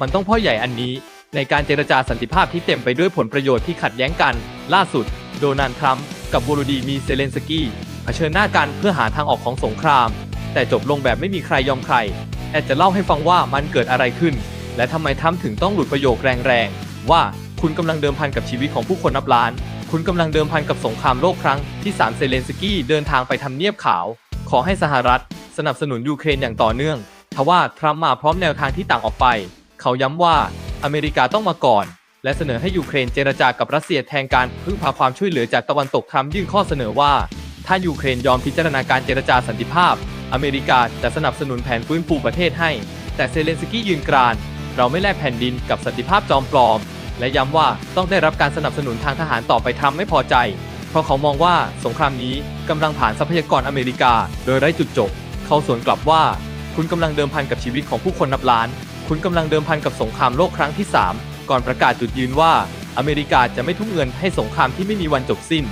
มันต้องพ่อใหญ่อันนี้ ในการเจรจาสันติภาพที่เต็มไปด้วยผลประโยชน์ที่ขัดแย้งกัน ล่าสุด โดนัลด์ทรัมป์กับโวโลดีมีเซเลนสกี้เผชิญหน้ากันเพื่อหาทางออกของสงคราม แต่จบลงแบบไม่มีใครยอมใครแอดจะเล่าให้ฟังว่ามันเกิดอะไรขึ้น และทำไมทรัมป์ถึงต้องหลุดประโยคแรงๆ ว่าคุณกำลังเดิมพันกับชีวิตของผู้คนนับล้าน คุณกำลังเดิมพันกับสงครามโลกครั้งที่สามเซเลนสกี้เดินทางไปทำเนียบขาว ขอให้สหรัฐ สนับสนุนยูเครนอย่างต่อเนื่องทว่าทรัมป์มาพร้อมแนวทางที่ต่างออกไป เขาย้ำว่าอเมริกาต้องมาก่อน และเสนอให้ยูเครนเจรจากับรัสเซียแทนการพึ่งพาความช่วยเหลือจากตะวันตกทรัมป์ยื่นข้อเสนอว่า ถ้ายูเครนยอมพิจารณาการเจรจาสันติภาพ อเมริกาจะสนับสนุนแผนฟื้นฟูประเทศให้ แต่เซเลนสกี้ยืนกราน เราไม่แลกแผ่นดินกับสันติภาพจอมปลอม และย้ำว่าต้องได้รับการสนับสนุนทางทหารต่อไปทรัมป์ไม่พอใจ เพราะเขามองว่าสงครามนี้กำลังผ่านทรัพยากรอเมริกา โดยไร้จุดจบ เขาสวนกลับว่า คุณกำลังเดิมพันกับชีวิตของผู้คนนับล้าน คุณกำลังเดิมพันกับสงครามโลกครั้งที่ 3 ก่อนประกาศจุดยืนว่า อเมริกาจะไม่ทุ่มเงินให้สงครามที่ไม่มีวันจบสิ้น